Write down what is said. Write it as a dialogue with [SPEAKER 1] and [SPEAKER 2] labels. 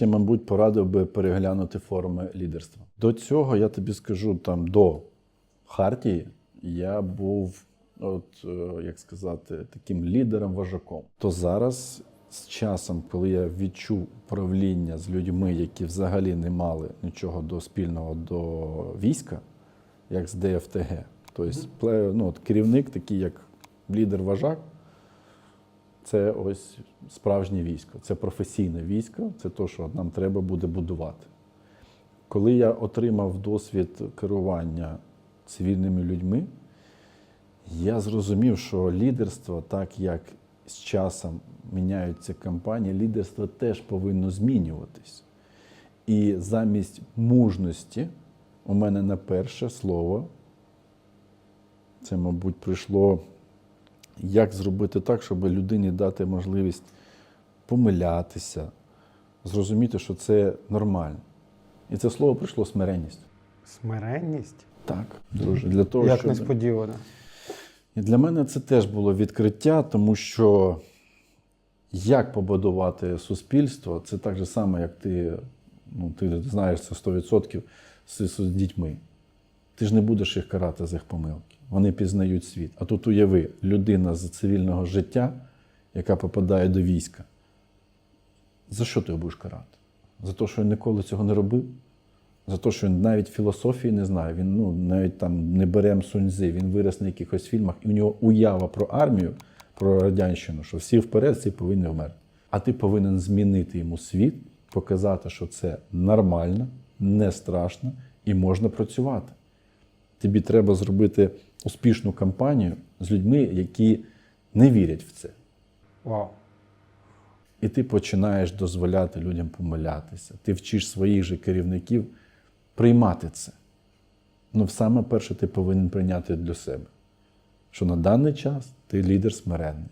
[SPEAKER 1] Я, мабуть, порадив би переглянути форми лідерства. До цього я тобі скажу там до Хартії я був, от е, як сказати, таким лідером вожаком. То зараз, з часом, коли я відчув управління з людьми, які взагалі не мали нічого до спільного до війська, як з ДФТГ, тобто ну, от керівник, такий як лідер-вожак, це ось справжнє військо, це професійне військо, це те, що нам треба буде будувати. Коли я отримав досвід керування цивільними людьми, я зрозумів, що лідерство, так як з часом міняються компанії, лідерство теж повинно змінюватись. І замість мужності у мене на перше слово, це, мабуть, прийшло як зробити так, щоб людині дати можливість помилятися, зрозуміти, що це нормально. І це слово прийшло смиренність.
[SPEAKER 2] Смиренність?
[SPEAKER 1] Так, друже, для того,
[SPEAKER 2] Як
[SPEAKER 1] щоб...
[SPEAKER 2] несподівано.
[SPEAKER 1] І для мене це теж було відкриття, тому що як побудувати суспільство, це так же само, як ти, ну, ти знаєш це 100% з, з дітьми. Ти ж не будеш їх карати за їх помилки. Вони пізнають світ. А тут уяви, людина з цивільного життя, яка попадає до війська. За що ти його будеш карати? За те, що він ніколи цього не робив? За те, що він навіть філософії не знає, він ну, навіть там не бере Суньзи, він вирос на якихось фільмах, і у нього уява про армію, про радянщину, що всі вперед, всі повинні вмерти. А ти повинен змінити йому світ, показати, що це нормально, не страшно і можна працювати. Тобі треба зробити успішну кампанію з людьми, які не вірять в це.
[SPEAKER 2] Вау.
[SPEAKER 1] І ти починаєш дозволяти людям помилятися. Ти вчиш своїх же керівників приймати це. Ну, саме перше, ти повинен прийняти для себе, що на даний час ти лідер смиренний.